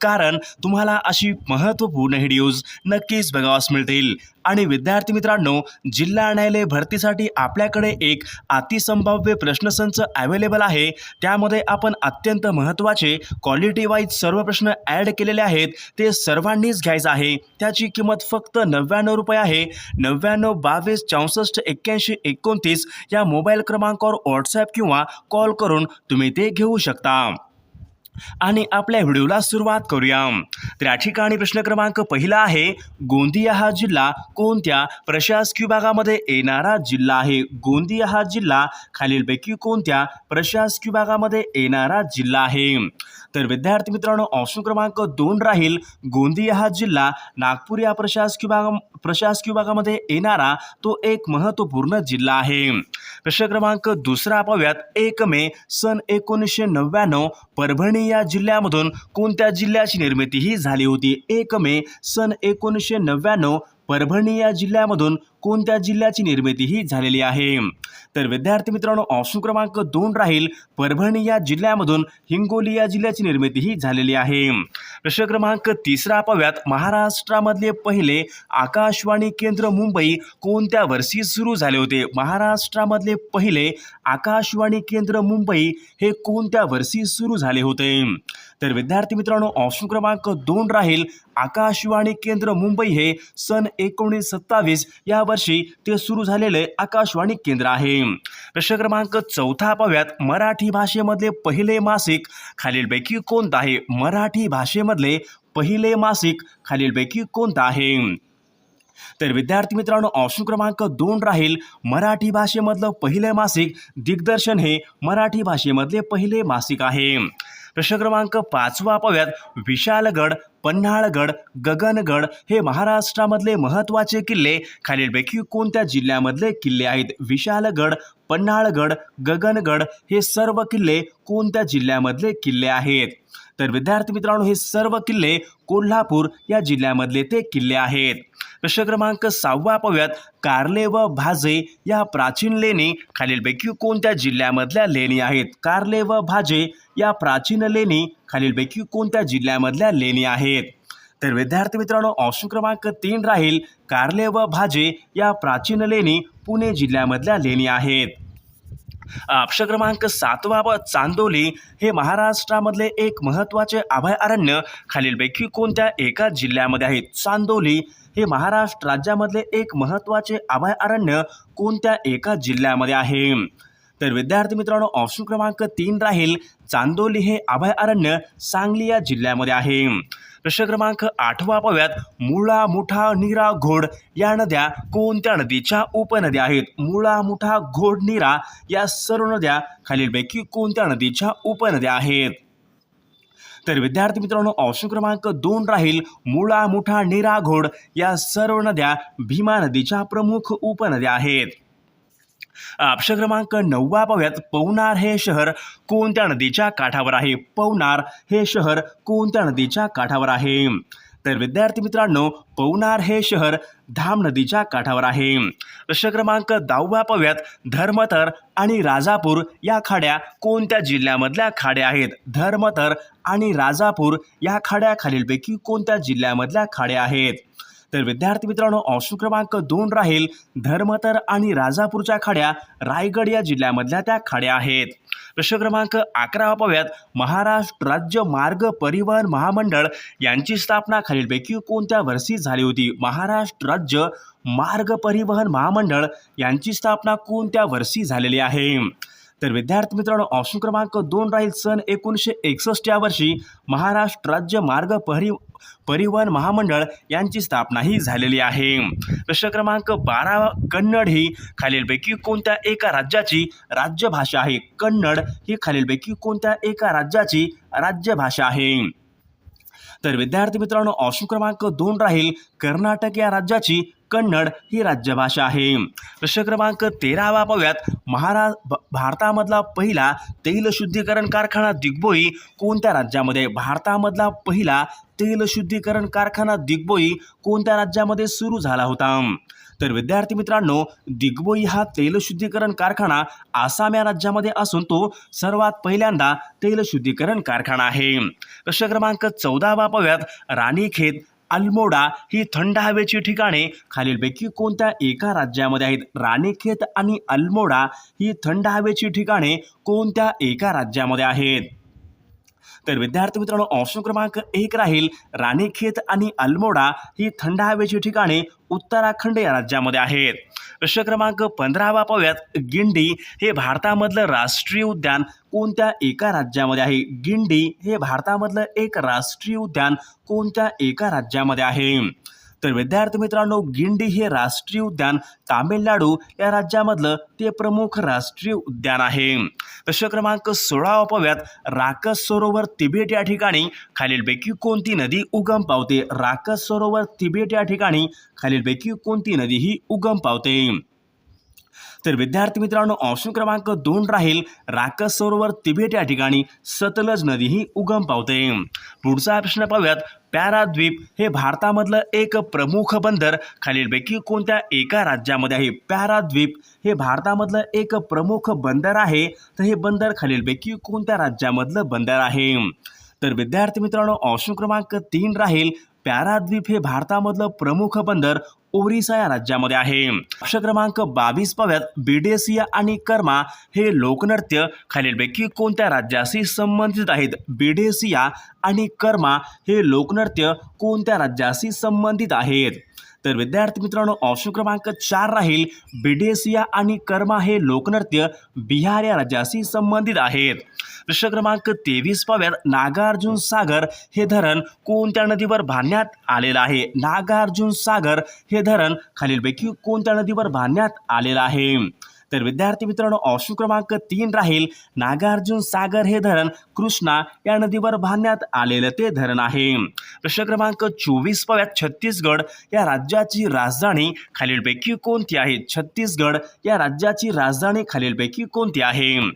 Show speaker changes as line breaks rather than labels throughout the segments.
कारण तुम्हाला अशी महत्त्वपूर्ण व्हिडिओज नक्कीच बघावास मिळतील. आणि विद्यार्थी मित्रांनो जिल्हा न्यायालय भरतीसाठी आपल्याकडे एक अतिसंभाव्य प्रश्नसंच अवेलेबल आहे. त्यामध्ये आपण अत्यंत महत्त्वाचे क्वालिटी वाईज सर्व प्रश्न ॲड केलेले आहेत. ते सर्वांनीच घ्यायचं आहे. त्याची किंमत फक्त नव्याण्णव रुपये आहे. नव्याण्णव बावीस चौसष्ट एक्क्याऐंशी एकोणतीस या मोबाईल क्रमांकावर व्हॉट्सॲप किंवा कॉल करून तुम्ही ते घेऊ शकता. आणि आपल्या व्हिडिओला सुरुवात करूया. तर या ठिकाणी प्रश्न क्रमांक पहिला आहे गोंदिया हा जिल्हा कोणत्या प्रशासकीय विभागामध्ये येणारा जिल्हा आहे? गोंदिया हा जिल्हा खालीलपैकी कोणत्या प्रशासकीय विभागामध्ये येणारा जिल्हा आहे? तर विद्यार्थी मित्रांनो ऑप्शन क्रमांक दोन राहील गोंदिया हा जिल्हा नागपूर या प्रशासकीय भागा प्रशासकीय विभागामध्ये येणारा तो एक महत्त्वपूर्ण जिल्हा आहे. प्रश्न क्रमांक दुसरा पाहूयात. एक मे सन एकोणीसशे नव्याण्णव परभणी या जिल्ह्यामधून कोणत्या जिल्ह्याची निर्मिती ही झाली होती? एक मे सन एकोणीसशे नव्याण्णव परभणी या जिल्ह्यामधून कोणत्या जिल्ह्याची निर्मिती ही झालेली आहे? तर विद्यार्थी मित्रांनो ऑप्शन क्रमांक दोन राहील परभणी या जिल्ह्यामधून हिंगोली या जिल्ह्याची निर्मिती ही झालेली आहे. प्रश्न क्रमांक तिसरा पाहूयात. महाराष्ट्रामधले पहिले आकाशवाणी केंद्र मुंबई कोणत्या वर्षी सुरू झाले होते? महाराष्ट्रामधले पहिले आकाशवाणी केंद्र मुंबई हे कोणत्या वर्षी सुरू झाले होते? तर विद्यार्थी मित्रांनो ऑप्शन क्रमांक दोन राहील आकाशवाणी केंद्र मुंबई हे सन एकोणीस सत्तावीस या वर्षी ते सुरू झालेले आकाशवाणी केंद्र आहे. प्रश्न क्रमांक चौथा पाव्यात मराठी भाषेमधले पहिले मासिक खालीलपैकी कोणतं आहे? मराठी भाषेमधले पहिले मासिक खालीलपैकी कोणतं आहे? तर विद्यार्थी मित्रांनो ऑप्शन क्रमांक दोन राहील. मराठी भाषेमधलं पहिले मासिक दिग्दर्शन हे मराठी भाषेमधले पहिले मासिक आहे. प्रश्न क्रमांक पाचवा पाहूयात विशालगड पन्हाळगड गगनगड हे महाराष्ट्रामधले महत्त्वाचे किल्ले. खालीलपैकी कोणत्या जिल्ह्यामधले किल्ले आहेत? विशालगड पन्हाळगड गगनगड हे सर्व किल्ले कोणत्या जिल्ह्यामधले किल्ले आहेत? तर विद्यार्थी मित्रांनो हे सर्व किल्ले कोल्हापूर या जिल्ह्यामधले ते किल्ले आहेत. प्रश्न क्रमांक सहावा पाहूयात. कार्ले व भाजे या प्राचीन लेणी खालीलपैकी कोणत्या जिल्ह्यामधल्या लेणी आहेत? कार्ले व भाजे या प्राचीन लेणी खालीलपैकी कोणत्या जिल्ह्यामधल्या लेणी आहेत? तर विद्यार्थी मित्रांनो ऑप्शन क्रमांक तीन राहील. कार्ले व भाजे या प्राचीन लेणी पुणे जिल्ह्यामधल्या लेणी आहेत. ऑप्शन क्रमांक सातवा व चांदोली हे महाराष्ट्रामधले एक महत्त्वाचे अभयारण्य. खालीलपैकी कोणत्या एका जिल्ह्यामध्ये आहेत? चांदोली हे महाराष्ट्र राज्यामधले एक महत्त्वाचे अभयारण्य कोणत्या एका जिल्ह्यामध्ये आहे? तर विद्यार्थी मित्रांनो ऑप्शन क्रमांक तीन राहील चांदोली हे अभयारण्य सांगली या जिल्ह्यामध्ये आहे. प्रश्न क्रमांक आठवा पाहूयात मुळा मुठा नीरा घोड या नद्या कोणत्या नदीच्या उपनद्या आहेत? मुळा मुठा घोड नीरा या सर्व नद्या खालीलपैकी कोणत्या नदीच्या उपनद्या आहेत? तर विद्यार्थी मित्रांनो ऑप्शन क्रमांक दोन राहील मुळा मुठा नीरा घोड या सर्व नद्या भीमा नदीच्या प्रमुख उपनद्या आहेत. ऑप्शन क्रमांक नववा पाहूयात. पवनार हे शहर कोणत्या नदीच्या काठावर आहे? पवनार हे शहर कोणत्या नदीच्या काठावर आहे? तर विद्यार्थी मित्रांनो पवनार हे शहर धाम नदीच्या काठावर आहे. प्रश्न क्रमांक दहावा पव्यात धर्मतर आणि राजापूर या खाड्या कोणत्या जिल्ह्यामधल्या खाड्या आहेत? धर्मतर आणि राजापूर या खाड्या खालीलपैकी कोणत्या जिल्ह्यामधल्या खाड्या आहेत? तर विद्यार्थी मित्रांनो ऑप्शन क्रमांक दोन राहील धर्मतर आणि राजापूरच्या खाड्या रायगड या जिल्ह्यामधल्या त्या खाड्या आहेत. प्रश्न क्रमांक अकरा पाहूयात. महाराष्ट्र राज्य मार्ग परिवहन महामंडळ यांची स्थापना खालीलपैकी कोणत्या वर्षी झाली होती? महाराष्ट्र राज्य मार्ग परिवहन महामंडळ यांची स्थापना कोणत्या वर्षी झालेली आहे? तर विद्यार्थी मित्रांनो ऑप्शन क्रमांक दोन राहील सन एकोणीसशे एकसष्ट या वर्षी महाराष्ट्र राज्य मार्ग परि परिवहन महामंडळ यांची स्थापना ही झालेली आहे. प्रश्न क्रमांक बारा कन्नड ही खालीलपैकी कोणत्या एका राज्याची राज्यभाषा आहे? कन्नड ही खालीलपैकी कोणत्या एका राज्याची राज्यभाषा आहे? तर विद्यार्थी मित्रांनो ऑप्शन क्रमांक दोन राहील कर्नाटक या राज्याची कन्नड ही राज्यभाषा आहे. प्रश्न क्रमांक तेरावा पाहूयात महारा भारतामधला पहिला तेल शुद्धीकरण कारखाना दिग्बोई कोणत्या राज्यामध्ये? भारतामधला पहिला तेल शुद्धीकरण कारखाना दिग्बोई कोणत्या राज्यामध्ये सुरू झाला होता? तर विद्यार्थी मित्रांनो दिग्बोई हा तेल शुद्धीकरण कारखाना आसाम या राज्यामध्ये असून तो सर्वात पहिल्यांदा तेल शुद्धीकरण कारखाना आहे. प्रश्न क्रमांक चौदावा पाहूयात राणीखेत अल्मोडा ही थंड हवेची ठिकाणे. खालीलपैकी कोणत्या एका राज्यामध्ये आहेत? राणीखेत आणि अल्मोडा ही थंड हवेची ठिकाणे कोणत्या एका राज्यामध्ये आहेत? तर विद्यार्थी मित्रांनो ऑप्शन क्रमांक एक राहील राणीखेत आणि अल्मोडा ही थंड हवेची ठिकाणे उत्तराखंड या राज्यामध्ये आहेत. प्रश्न क्रमांक पंधरावा पाहूयात. गिंडी हे भारतामधलं राष्ट्रीय उद्यान कोणत्या एका राज्यामध्ये आहे? गिंडी हे भारतामधलं एक राष्ट्रीय उद्यान कोणत्या एका राज्यामध्ये आहे? तर विद्यार्थी मित्रांनो गिंडी हे राष्ट्रीय उद्यान. तामिळनाडू या राज्यामधलं ते प्रमुख राष्ट्रीय उद्यान आहे. प्रश्न क्रमांक सोळा पाहूयात राकस सरोवर तिबेट या ठिकाणी खालीलपैकी कोणती नदी उगम पावते? राकस सरोवर तिबेट या ठिकाणी खालीलपैकी कोणती नदी ही उगम पावते? तर विद्यार्थी मित्रांनो ऑप्शन क्रमांक दोन राहील. राकस सरोवर तिबेट या ठिकाणी सतलज नदी ही उगम पावते. पुढचा प्रश्न पाहूयात. पॅराद्वीप हे भारतामधलं एक प्रमुख बंदर. खालीलपैकी कोणत्या एका राज्यामध्ये आहे? पॅराद्वीप हे भारतामधलं एक प्रमुख बंदर आहे. तर हे बंदर खालीलपैकी कोणत्या राज्यामधलं बंदर आहे? तर विद्यार्थी मित्रांनो ऑप्शन क्रमांक तीन राहील पॅराद्वीप हे भारतामधलं प्रमुख बंदर ओरिसा या राज्यामध्ये आहे. प्रश्न क्रमांक बावीस पाव्यात बिडेसिया आणि कर्मा हे लोकनृत्य खालीलपैकी कोणत्या राज्याशी संबंधित आहेत? बिडेसिया आणि कर्मा हे लोकनृत्य कोणत्या राज्याशी संबंधित आहेत? तर विद्यार्थी मित्रांनो ऑप्शन क्रमांक चार राहील बिडेसिया आणि कर्मा हे लोकनृत्य बिहार या राज्याशी संबंधित आहेत. प्रश्न क्रमांक तेवीस पाव्यात नागार्जुन सागर हे धरण कोणत्या नदीवर बांधण्यात आलेलं आहे? नागार्जुन सागर हे धरण खालीलपैकी कोणत्या नदीवर बांधण्यात आलेलं आहे? तर विद्यार्थी मित्रांनो ऑप्शन क्रमांक तीन राहील. नागार्जुन सागर हे धरण कृष्णा या नदीवर बांधण्यात आलेलं ते धरण आहे. प्रश्न क्रमांक चोवीस पाव्यात छत्तीसगड या राज्याची राजधानी खालीलपैकी कोणती आहे? छत्तीसगड या राज्याची राजधानी खालीलपैकी कोणती आहे?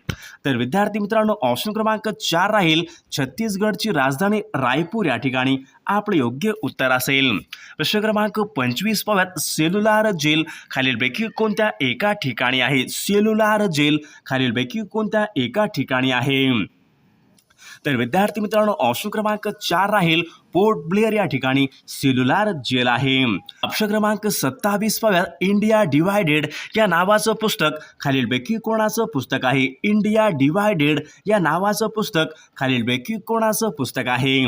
तर विद्यार्थी मित्रांनो ऑप्शन क्रमांक चार राहील. छत्तीसगडची राजधानी रायपूर या ठिकाणी आपले योग्य उत्तर असेल. प्रश्न क्रमांक पंचवीस पाव्यात सेल्युलार जेल खालीलपैकी कोणत्या एका ठिकाणी आहे? सेल्युलार जेल खालीलपैकी कोणत्या एका ठिकाणी आहे? तर विद्यार्थी मित्रांनो ऑप्शन क्रमांक चार राहील पोर्ट ब्लेअर या ठिकाणी सेल्युलर जेल आहे. ऑप्शन क्रमांक सत्तावीस पाव्यात इंडिया डिवायडेड या नावाचं पुस्तक खालीलपैकी कोणाचं पुस्तक आहे? इंडिया डिवायडेड या नावाचं पुस्तक खालीलपैकी कोणाचं पुस्तक आहे?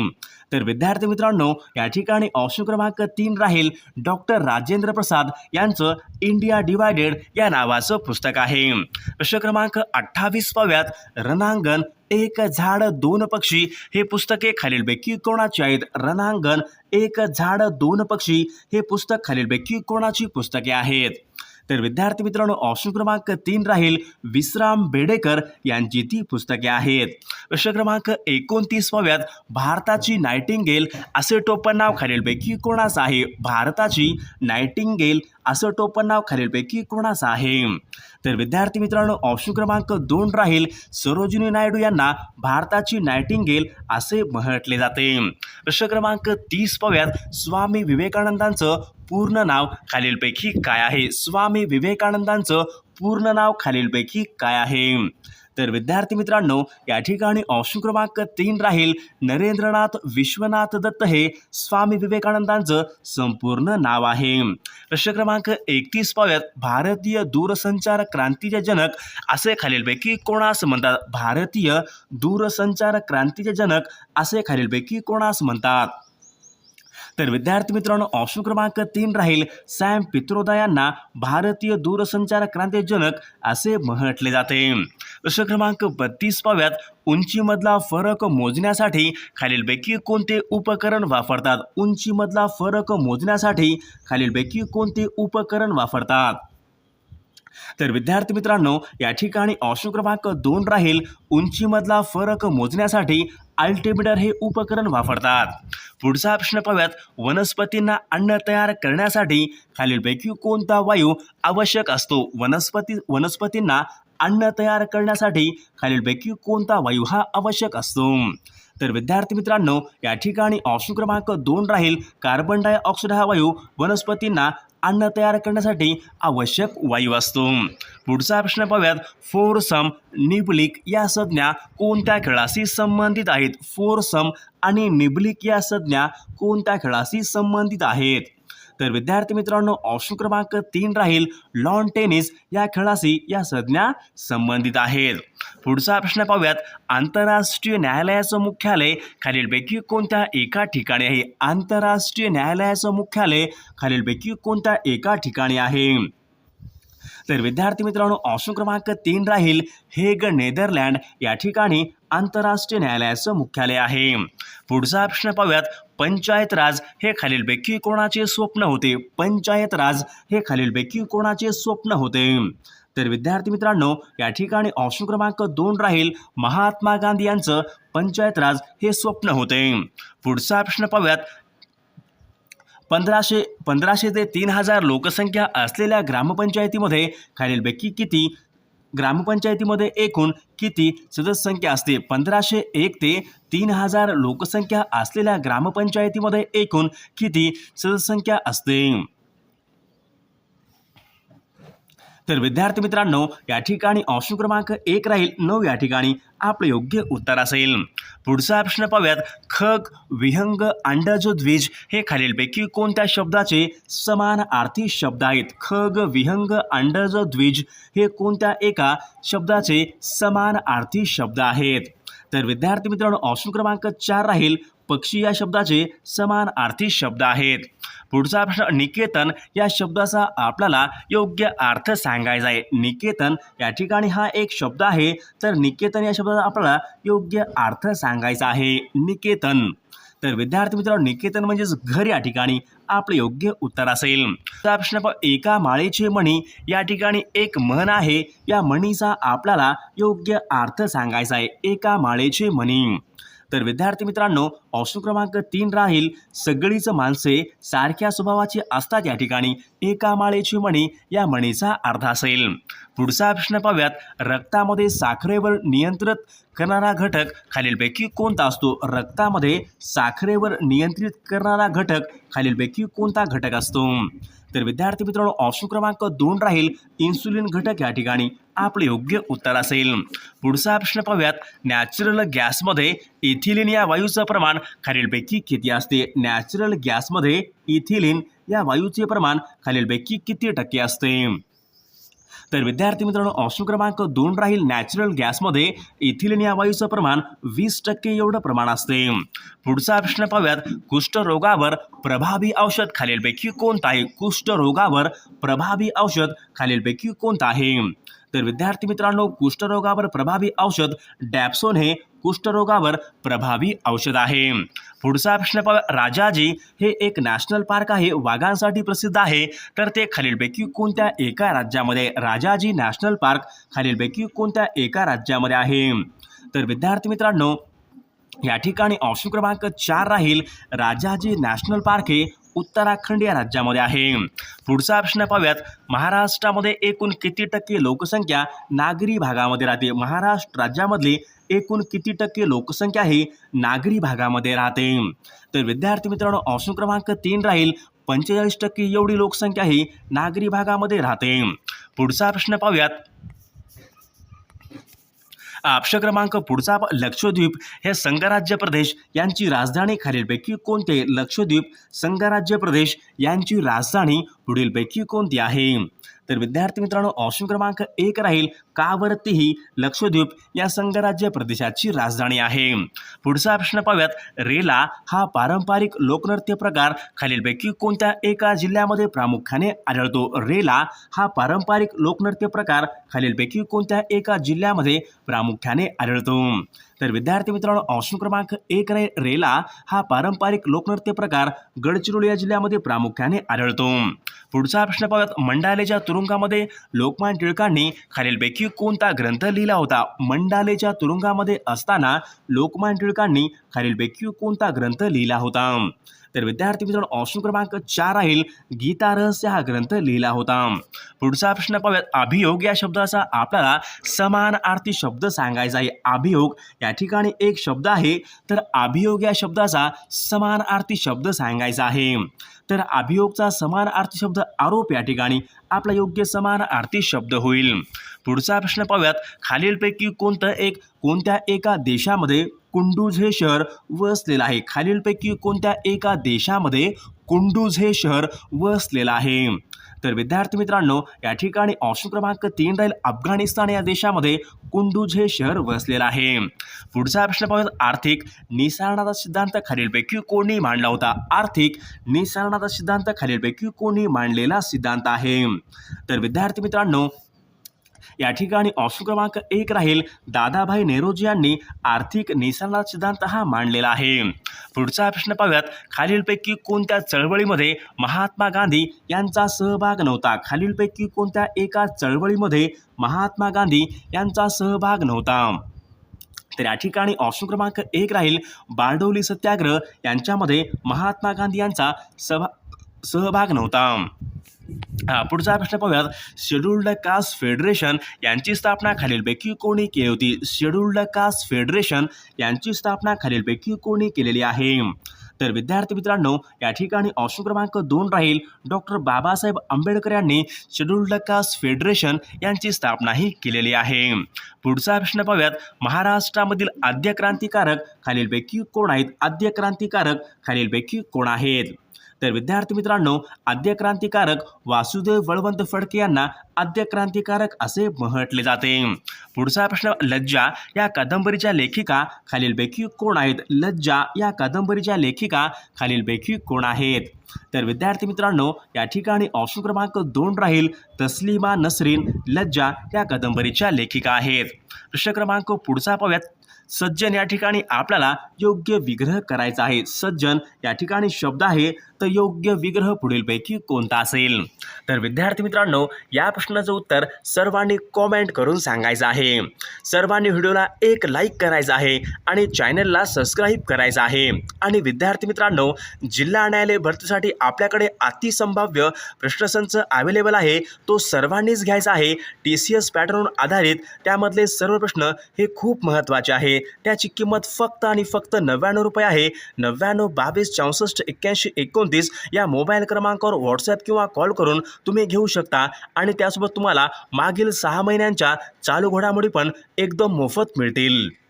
तर विद्यार्थी मित्रांनो या ठिकाणी ऑप्शन क्रमांक तीन राहील डॉक्टर राजेंद्र प्रसाद यांचं इंडिया डिवायडेड या नावाचं पुस्तक आहे. प्रश्न क्रमांक अठ्ठावीस पाव्यात रणांगण एक झाड दोन पक्षी हे पुस्तके खालीलपैकी कोणाची आहेत? रणांगण एक झाड दोन पक्षी हे पुस्तक खालीलपैकी कोणाची पुस्तके आहेत? तर विद्यार्थी मित्रांनो ऑप्शन क्रमांक तीन राहील विश्राम बेडेकर यांची ती पुस्तके आहेत. प्रश्न क्रमांक एकोणतीसवाव्यात भारताची नायटिंगेल असे टोपण नाव खालीलपैकी कोणाचं आहे? भारताची नायटिंगेल असं टोपण नाव खालीलपैकी कोणाचं आहे? तर विद्यार्थी मित्रांनो ऑप्शन क्रमांक दोन राहील सरोजिनी नायडू यांना भारताची नायटिंगेल असे म्हटले जाते. प्रश्न क्रमांक तीस पव्यात स्वामी विवेकानंदांचं पूर्ण नाव खालीलपैकी काय आहे? स्वामी विवेकानंदांचं पूर्ण नाव खालीलपैकी काय आहे? तर विद्यार्थी मित्रांनो या ठिकाणी ऑप्शन क्रमांक तीन राहील. नरेंद्रनाथ विश्वनाथ दत्त हे स्वामी विवेकानंदांचं संपूर्ण नाव आहे. प्रश्न क्रमांक एकतीस पाहूयात. भारतीय दूरसंचार क्रांतीचे जनक असे खालीलपैकी कोणास म्हणतात? भारतीय दूरसंचार क्रांतीचे जनक असे खालीलपैकी कोणास म्हणतात? तर विद्यार्थी मित्रांनो ऑप्शन क्रमांक तीन राहील सॅम पित्रोदा यांना भारतीय दूरसंचार क्रांतीजनक असे म्हटले जाते. प्रश्न क्रमांक बत्तीस पाव्यात उंचीमधला फरक मोजण्यासाठी खालीलपैकी कोणते उपकरण वापरतात? उंचीमधला फरक मोजण्यासाठी खालीलपैकी कोणते उपकरण वापरतात? तर विद्यार्थी मित्रांनो या ठिकाणी ऑप्शन क्रमांक दोन राहील. उंचीमधला फरक मोजण्यासाठी अल्टीमीटर हे उपकरण वापरतात. पुढचा प्रश्न पाहूयात. वनस्पतींना अन्न तयार करण्यासाठी खालीलपैकी कोणता वायू आवश्यक असतो? वनस्पती वनस्पतींना अन्न तयार करण्यासाठी खालीलपैकी कोणता वायू हा आवश्यक असतो? तर विद्यार्थी मित्रांनो या ठिकाणी ऑप्शन क्रमांक दोन राहील. कार्बन डायऑक्साईड हा वायू वनस्पतींना अन्न तयार करण्यासाठी आवश्यक वायू असतो पुढचा प्रश्न पाहूयात फोरसम निबलिक या संज्ञा कोणत्या खेळाशी संबंधित आहेत? फोरसम आणि निबलिक या संज्ञा कोणत्या खेळाशी संबंधित आहेत? तर विद्यार्थी मित्रांनो ऑप्शन क्रमांक तीन राहील लॉन टेनिस या खेळाशी या संज्ञा संबंधित आहेत. पुढचा प्रश्न पाहूयात. आंतरराष्ट्रीय न्यायालयाचं मुख्यालय खालीलपैकी कोणत्या एका ठिकाणी आहे? आंतरराष्ट्रीय न्यायालयाचं मुख्यालय खालीलपैकी कोणत्या एका ठिकाणी आहे? तर विद्यार्थी मित्रांनो ऑप्शन क्रमांक तीन राहील. हेग नेदरलँड या ठिकाणी आंतरराष्ट्रीय न्यायालयाचं मुख्यालय आहे. पुढचा प्रश्न पाहूयात. पंचायत राज हे खालीलपैकी कोणाचे स्वप्न होते? पंचायत राज हे खालीलपैकी कोणाचे स्वप्न होते? तर विद्यार्थी मित्रांनो या ठिकाणी ऑप्शन क्रमांक दोन राहील महात्मा गांधी यांचं पंचायत राज हे स्वप्न होते. पुढचा प्रश्न पाहूयात. पंधराशे पंधराशे ते तीन हजार लोकसंख्या असलेल्या ग्रामपंचायतीमध्ये खालीलपैकी किती ग्रामपंचायतीमध्ये एकूण किती सदस्य संख्या असते? पंधराशे एक ते तीन हजार लोकसंख्या असलेल्या ग्रामपंचायतीमध्ये एकूण किती सदस्यसंख्या असते? तर विद्यार्थी मित्रांनो या ठिकाणी ऑप्शन क्रमांक एक राहील. नऊ या ठिकाणी आपलं योग्य उत्तर असेल. पुढचा प्रश्न पाहूयात. खग विहंग अंडज द्विज हे खालीलपैकी कोणत्या शब्दाचे समान समानार्थी शब्द आहेत? खग विहंग अंडजो द्विज हे कोणत्या एका शब्दाचे समान समानार्थी शब्द आहेत? तर विद्यार्थी मित्रांनो ऑप्शन क्रमांक चार राहील. पक्षी या शब्दाचे समान अर्थी शब्द आहेत. पुढचा प्रश्न निकेतन या शब्दाचा आपल्याला योग्य अर्थ सांगायचा आहे. निकेतन या ठिकाणी हा एक शब्द आहे. तर निकेतन या शब्दाचा आपल्याला योग्य अर्थ सांगायचा आहे. निकेतन. तर विद्यार्थी मित्रांनो निकेतन म्हणजेच घर या ठिकाणी. आपलं योग्य उत्तर असेल. तर प्रश्न एका माळेचे मणी या ठिकाणी एक म्हण आहे. या म्हणीचा आपल्याला योग्य अर्थ सांगायचा आहे. एका माळेचे मणी. तर विद्यार्थी मित्रांनो ऑप्शन क्रमांक तीन राहील. सगळीच माणसे सारख्या स्वभावाची असतात या ठिकाणी. एका माळेची मणी या मणीचा अर्थ असेल पुढचा प्रश्न पाहूयात. रक्तामध्ये साखरेवर नियंत्रित करणारा घटक खालीलपैकी कोणता असतो? रक्तामध्ये साखरेवर नियंत्रित करणारा घटक खालीलपैकी कोणता घटक असतो? तर विद्यार्थी मित्रांनो ऑप्शन क्रमांक दोन राहील. इन्सुलिन घटक या ठिकाणी आपले योग्य उत्तर असेल. पुढचा प्रश्न पाहूयात. नॅचरल गॅसमध्ये इथिलिन या वायूचं प्रमाण खालीलपैकी किती असते? नॅचरल गॅसमध्ये इथिलिन या वायूचे प्रमाण खालीलपैकी किती टक्के असते? तर विद्यार्थी मित्रांनो ऑप्शन क्रमांक दोन राहील नॅचरल गॅसमध्ये इथिलिन या वायूचं प्रमाण वीस टक्के एवढं प्रमाण असते. पुढचा प्रश्न पाहूयात कुष्ठरोगावर प्रभावी औषध खालीलपैकी कोणतं आहे? कुष्ठरोगावर प्रभावी औषध खालीलपैकी कोणतं आहे? तर विद्यार्थी मित्रांनो कुष्ठरोगावर प्रभावी औषध डॅप्सोन हे कुष्ठरोगावर प्रभावी औषध आहे. पुढचा प्रश्न पाहूया राजाजी हे एक नॅशनल पार्क आहे वाघांसाठी प्रसिद्ध आहे. तर ते खालीलपैकी कोणत्या एका राज्यामध्ये? राजाजी नॅशनल पार्क खालीलपैकी कोणत्या एका राज्यामध्ये आहे? तर विद्यार्थी मित्रांनो या ठिकाणी ऑप्शन क्रमांक चार राहील. राजाजी नॅशनल पार्क हे उत्तराखंड या राज्यामध्ये आहे. पुढचा प्रश्न पाहूयात महाराष्ट्रामध्ये एकूण किती टक्के लोकसंख्या नागरी भागामध्ये राहते? महाराष्ट्र राज्यामधली एकूण किती टक्के लोकसंख्या ही नागरी भागामध्ये राहते? तर विद्यार्थी मित्रांनो ऑप्शन क्रमांक तीन राहील. पंचेचाळीस टक्के एवढी लोकसंख्या ही नागरी भागामध्ये राहते. पुढचा प्रश्न पाहूयात. ऑप्शन क्रमांक पुढचा लक्षद्वीप हे संघराज्य प्रदेश यांची राजधानी खालीलपैकी कोणते? लक्षद्वीप संघराज्य प्रदेश यांची राजधानी पुढीलपैकी कोणती आहे? तर विद्यार्थी मित्रांनो ऑप्शन क्रमांक एक राहील कावरती ही लक्षद्वीप या संघराज्य प्रदेशाची राजधानी आहे. पुढचा प्रश्न पाहूयात रेला हा पारंपरिक लोकनृत्य प्रकार खालीलपैकी कोणत्या एका जिल्ह्यामध्ये प्रामुख्याने आढळतो? रेला हा पारंपरिक लोकनृत्य प्रकार खालीलपैकी कोणत्या एका जिल्ह्यामध्ये प्रामुख्याने आढळतो? तर विद्यार्थी मित्रांनो ऑप्शन क्रमांक एक रे रेला हा पारंपरिक लोकनृत्य प्रकार गडचिरोली या जिल्ह्यामध्ये प्रामुख्याने आढळतो. पुढचा प्रश्न पाहूयात. मंडालेच्या तुरुंगामध्ये लोकमान टिळकांनी खालीलपैकी कोणता ग्रंथ लिहिला होता? मंडालेच्या तुरुंगामध्ये असताना लोकमान टिळकांनी खालीलपैकी कोणता ग्रंथ लिहिला होता? तर विद्यार्थी मित्रांनो ऑप्शन क्रमांक चार राहील गीता रहस्य हा ग्रंथ लिहिला होता. पुढचा प्रश्न पाहूयात. अभियोग या शब्दाचा आपल्याला समान अर्थी शब्द सांगायचा आहे. अभियोग या ठिकाणी एक शब्द आहे तर अभियोग या शब्दाचा समान अर्थी शब्द सांगायचा आहे. तर अभियोगचा समान अर्थी शब्द आरोप या ठिकाणी आपला योग्य समान अर्थी शब्द होईल. पुढचा प्रश्न पाहूयात. खालीलपैकी कोणतं एक कोणत्या एका देशामध्ये कुंडूज हे शहर वसलेलं आहे. खालीलपैकी कोणत्या एका देशामध्ये कुंडूज हे शहर वसलेलं आहे? तर विद्यार्थी मित्रांनो या ठिकाणी ऑप्शन क्रमांक तीन राहील. अफगाणिस्तान या देशामध्ये कुंडूज हे शहर वसलेलं आहे. पुढचा प्रश्न पाहूया आर्थिक निसारणाचा सिद्धांत खालीलपैकी कोणी मांडला होता? आर्थिक निसारणाचा सिद्धांत खालीलपैकी कोणी मांडलेला सिद्धांत आहे? तर विद्यार्थी मित्रांनो या ठिकाणी ऑप्शन क्रमांक एक राहील. दादाभाई नेहरूजी यांनी आर्थिक निसरणा सिद्धांत हा मांडलेला आहे. पुढचा प्रश्न पाहूयात. खालीलपैकी कोणत्या चळवळीमध्ये महात्मा गांधी यांचा सहभाग नव्हता? खालीलपैकी कोणत्या एका चळवळीमध्ये महात्मा गांधी यांचा सहभाग नव्हता? तर या ठिकाणी ऑप्शन क्रमांक एक राहील. बारडोली सत्याग्रह यांच्यामध्ये महात्मा गांधी यांचा सभा सहभाग नव्हता. पुढचा प्रश्न पाहूयात. शेड्युल्ड कास्ट फेडरेशन यांची स्थापना खालीलपैकी कोणी केली होती? शेड्युल्ड कास्ट फेडरेशन यांची स्थापना खालीलपैकी कोणी केलेली आहे? तर विद्यार्थी मित्रांनो या ठिकाणी ऑप्शन क्रमांक दोन राहील. डॉक्टर बाबासाहेब आंबेडकर यांनी शेड्युल्ड कास्ट फेडरेशन यांची स्थापनाही केलेली आहे. पुढचा प्रश्न पाहूयात. महाराष्ट्रामधील आद्य क्रांतिकारक खालीलपैकी कोण आहेत? आद्य क्रांतिकारक खालीलपैकी कोण आहेत? तर विद्यार्थी मित्रांनो आद्य क्रांतिकारक वासुदेव बळवंत फडके यांना आद्य क्रांतिकारक असे म्हटले जाते. पुढचा प्रश्न लज्जा या कादंबरीच्या लेखिका खालीलपैकी कोण आहेत? लज्जा या कादंबरीच्या लेखिका खालीलपैकी कोण आहेत? तर विद्यार्थी मित्रांनो या ठिकाणी ऑप्शन क्रमांक दोन राहील तस्लिमा नसरीन लज्जा या कादंबरीच्या लेखिका आहेत. प्रश्न क्रमांक पुढचा पाहूयात. सज्जन या ठिकाणी आपल्याला योग्य विग्रह करायचा आहे. सज्जन या ठिकाणी शब्द आहे तर योग्य विग्रह पुढीलपैकी कोणता असेल? तर विद्यार्थी मित्रांनो या प्रश्नाचं उत्तर सर्वांनी कॉमेंट करून सांगायचं आहे. सर्वांनी व्हिडिओला एक लाईक करायचं आहे आणि चॅनलला सबस्क्राईब करायचं आहे. आणि विद्यार्थी मित्रांनो जिल्हा न्यायालय भरतीसाठी आपल्याकडे अतिसंभाव्य प्रश्नसंच अवेलेबल आहे. तो सर्वांनीच घ्यायचा आहे. टी सी एस पॅटर्नवर आधारित त्यामधले सर्व प्रश्न हे खूप महत्त्वाचे आहे. त्याची किंमत फक्त आणि फक्त नव्याण्णव रुपये आहे. नव्याण्णव बावीस चौसष्ट एक्क्याऐंशी एकोणतीस या मोबाईल क्रमांकावर व्हॉट्सॲप किंवा कॉल करून तुम्ही घेऊ शकता. आणि त्यासोबत तुम्हाला मागील सहा महिन्यांच्या चालू घडामोडी पण एकदम मोफत मिळतील.